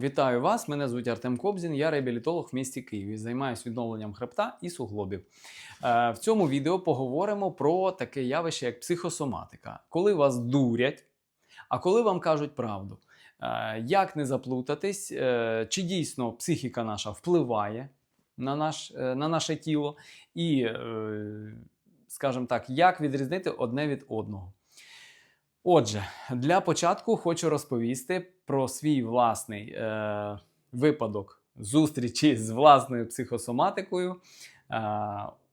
Вітаю вас! Мене звуть Артем Кобзін, я реабілітолог в місті Києві. Займаюся відновленням хребта і суглобів. Е, В цьому відео поговоримо про таке явище, як психосоматика, коли вас дурять, а коли вам кажуть правду. Е, Як не заплутатись, е, чи дійсно психіка наша впливає на, наш, на наше тіло, і, скажімо так, як відрізнити одне від одного. Отже, для початку хочу розповісти про свій власний е, випадок зустрічі з власною психосоматикою е,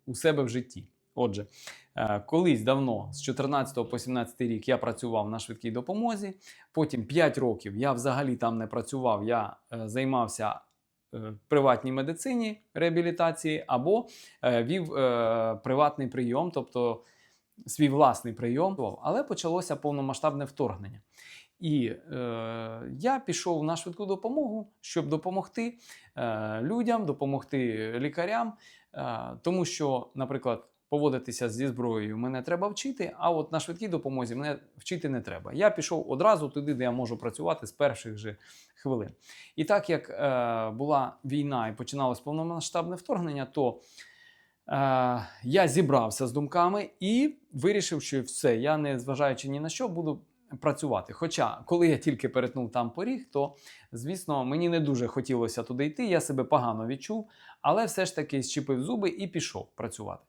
у себе в житті. Отже, е, колись давно, з 14 по 17 рік, я працював на швидкій допомозі. Потім 5 років я взагалі там не працював, я е, займався е, приватній медицині реабілітації або е, вів е, приватний прийом, тобто свій власний прийом, але почалося повномасштабне вторгнення. І е, я пішов на швидку допомогу, щоб допомогти е, людям, допомогти лікарям, е, тому що, наприклад, поводитися зі зброєю мене треба вчити, а от на швидкій допомозі мене вчити не треба. Я пішов одразу туди, де я можу працювати з перших же хвилин. І так як е, була війна і починалось повномасштабне вторгнення, то я зібрався з думками і вирішив, що все, я не зважаючи ні на що, буду працювати. Хоча, коли я тільки перетнув там поріг, то звісно мені не дуже хотілося туди йти. Я себе погано відчув, але все ж таки щепив зуби і пішов працювати.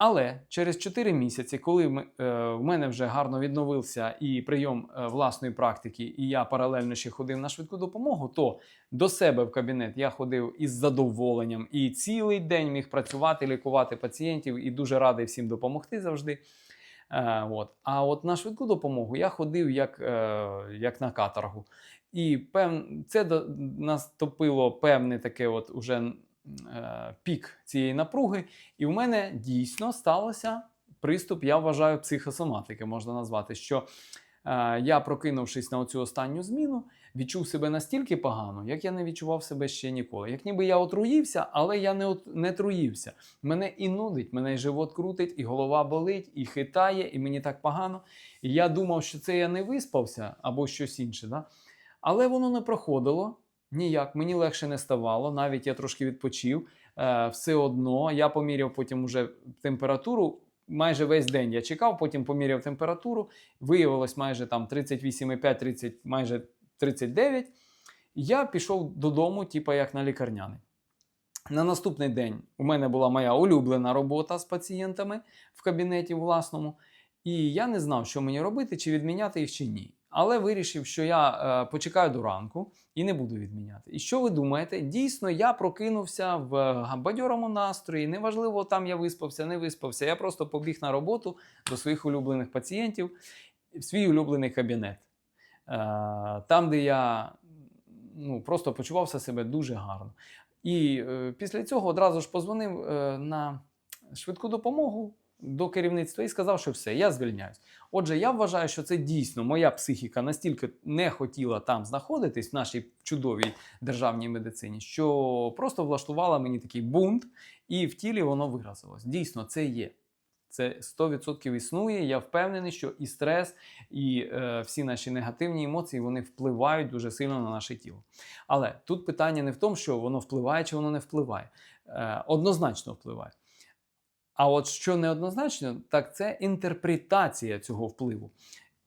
Але через 4 місяці, коли ми- е, в мене вже гарно відновився і прийом е, власної практики, і я паралельно ще ходив на швидку допомогу, то до себе в кабінет я ходив із задоволенням і цілий день міг працювати, лікувати пацієнтів і дуже радий всім допомогти завжди. Е, от. А от на швидку допомогу я ходив як, е, як на каторгу. І пев... це до... наступило певне таке от уже пік цієї напруги. І в мене дійсно сталося приступ, я вважаю, психосоматики, можна назвати, що е, я, прокинувшись на оцю останню зміну, відчув себе настільки погано, як я не відчував себе ще ніколи. Як ніби я отруївся, але я не, от, не труївся. Мене і нудить, мене і живот крутить, і голова болить, і хитає, і мені так погано. І я думав, що це я не виспався або щось інше. Да? Але воно не проходило ніяк, мені легше не ставало, навіть я трошки відпочив. Е, все одно я поміряв потім уже температуру. Майже весь день я чекав, потім поміряв температуру. Виявилось майже там 38,5, 30, майже 39. Я пішов додому, типу як на лікарняний. На наступний день у мене була моя улюблена робота з пацієнтами в кабінеті власному. І я не знав, що мені робити, чи відміняти їх, чи ні. Але вирішив, що я е, почекаю до ранку і не буду відміняти. І що ви думаєте? Дійсно, я прокинувся в е, бадьорому настрої. Неважливо, там я виспався, не виспався. Я просто побіг на роботу до своїх улюблених пацієнтів в свій улюблений кабінет. Е, там, де я ну, просто почувався себе дуже гарно. І після цього одразу ж позвонив на швидку допомогу до керівництва і сказав, що все, я звільняюсь. Отже, я вважаю, що це дійсно моя психіка настільки не хотіла там знаходитись в нашій чудовій державній медицині, що просто влаштувала мені такий бунт, і в тілі воно виразилось. Дійсно, це є. Це 100% існує. Я впевнений, що і стрес, і е, всі наші негативні емоції вони впливають дуже сильно на наше тіло. Але тут питання не в тому, що воно впливає чи воно не впливає. Е, однозначно впливає. А от що неоднозначно, так це інтерпретація цього впливу.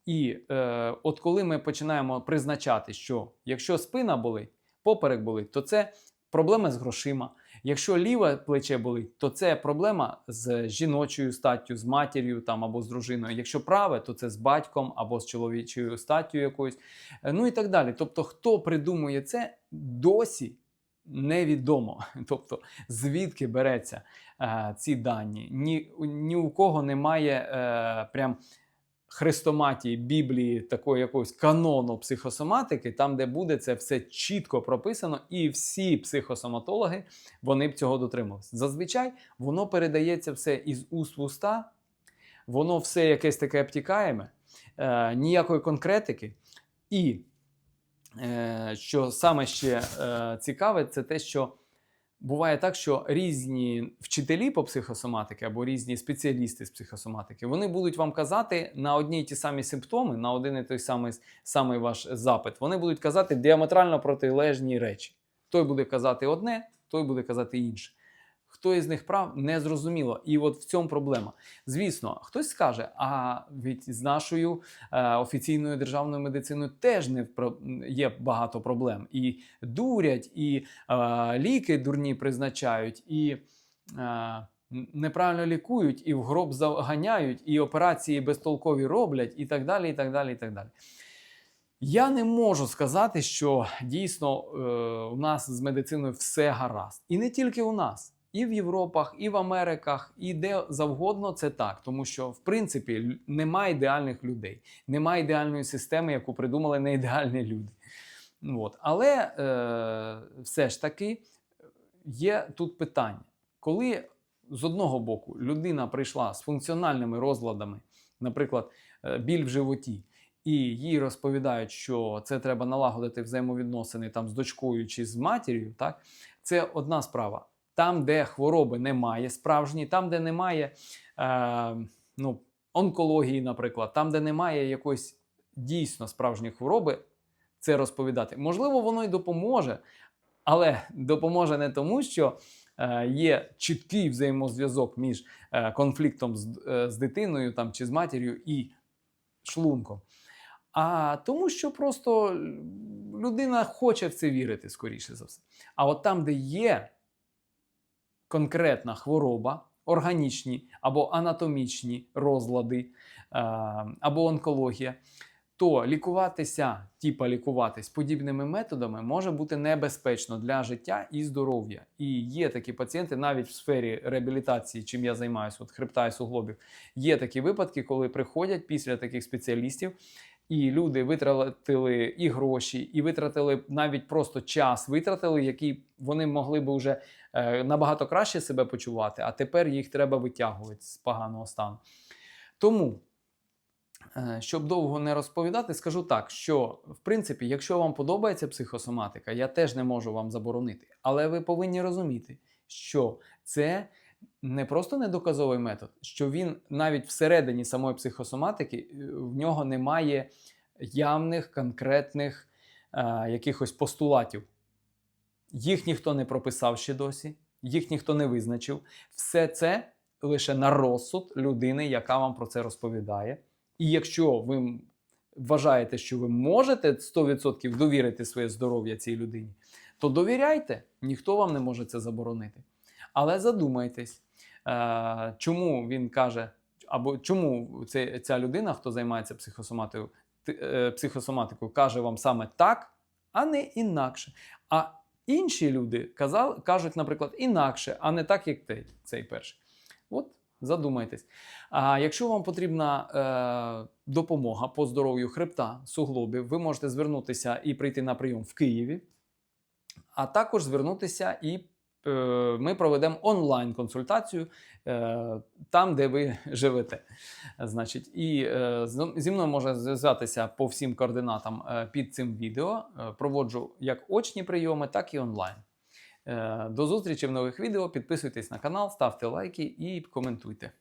І е, от коли ми починаємо призначати, що якщо спина болить, поперек болить, то це проблема з грошима. Якщо ліве плече болить, то це проблема з жіночою статтю, з матір'ю там або з дружиною. Якщо праве, то це з батьком або з чоловічою статтю якоюсь. Е, Ну і так далі. Тобто, хто придумує це, досі невідомо. Тобто, звідки береться е, ці дані. Ні, ні у кого немає е, прям хрестоматії Біблії, такої якогось канону психосоматики, там, де буде це все чітко прописано, і всі психосоматологи вони б цього дотримувалися. Зазвичай воно передається все із уст в уста, воно все якесь таке обтікаєме, е, ніякої конкретики. І що саме ще е, цікаве, це те, що буває так, що різні вчителі по психосоматики або різні спеціалісти з психосоматики, вони будуть вам казати на одні й ті самі симптоми, на один і той самий, самий ваш запит, вони будуть казати діаметрально протилежні речі. Той буде казати одне, той буде казати інше. Хто із них прав, не зрозуміло. І от в цьому проблема. Звісно, хтось скаже, а від з нашою е, офіційною державною медициною теж не є багато проблем. І дурять, і е, ліки дурні призначають, і е, неправильно лікують, і в гроб заганяють, і операції безтолкові роблять, і так далі. і так далі, і так далі. Я не можу сказати, що дійсно е, у нас з медициною все гаразд. І не тільки у нас, і в Європах, і в Америках, і де завгодно це так. Тому що, в принципі, немає ідеальних людей, немає ідеальної системи, яку придумали не ідеальні люди. От. Але е, все ж таки є тут питання. Коли з одного боку людина прийшла з функціональними розладами, наприклад, е, біль в животі, і їй розповідають, що це треба налагодити взаємовідносини там з дочкою чи з матір'ю, так це одна справа. Там, де хвороби немає справжні, там, де немає е, ну, онкології, наприклад, там, де немає якоїсь дійсно справжньої хвороби, це розповідати. Можливо, воно й допоможе, але допоможе не тому, що е, є чіткий взаємозв'язок між е, конфліктом з, е, з дитиною там, чи з матір'ю і шлунком. А тому, що просто людина хоче в це вірити, скоріше за все. А от там, де є конкретна хвороба, органічні або анатомічні розлади, е, або онкологія, то лікуватися, типа лікуватись подібними методами може бути небезпечно для життя і здоров'я. І є такі пацієнти навіть в сфері реабілітації, чим я займаюся, от хребта і суглобів. Є такі випадки, коли приходять після таких спеціалістів. І люди витратили і гроші, і витратили навіть просто час, витратили, який вони могли би вже е, набагато краще себе почувати, а тепер їх треба витягувати з поганого стану. Тому, е, щоб довго не розповідати, скажу так, що в принципі, якщо вам подобається психосоматика, я теж не можу вам заборонити. Але ви повинні розуміти, що це не просто недоказовий метод, що він навіть всередині самої психосоматики е, в нього немає явних конкретних е, якихось постулатів. Їх ніхто не прописав ще досі, їх ніхто не визначив. Все це лише на розсуд людини, яка вам про це розповідає. І якщо ви вважаєте, що ви можете 100% довірити своє здоров'я цій людині, то довіряйте, ніхто вам не може це заборонити. Але задумайтесь, е, чому він каже, або чому ця людина, хто займається психосоматикою, е, психосоматикою, каже вам саме так, а не інакше. А інші люди казали, кажуть, наприклад, інакше, а не так, як цей перший. От задумайтесь. А якщо вам потрібна е, допомога по здоров'ю хребта, суглобів, ви можете звернутися і прийти на прийом в Києві, а також звернутися і ми проведемо онлайн-консультацію е, там, де ви живете. Значить, і е, зі мною можна зв'язатися по всім координатам е, під цим відео. Е, Проводжу як очні прийоми, так і онлайн. Е, До зустрічі в нових відео. Підписуйтесь на канал, ставте лайки і коментуйте.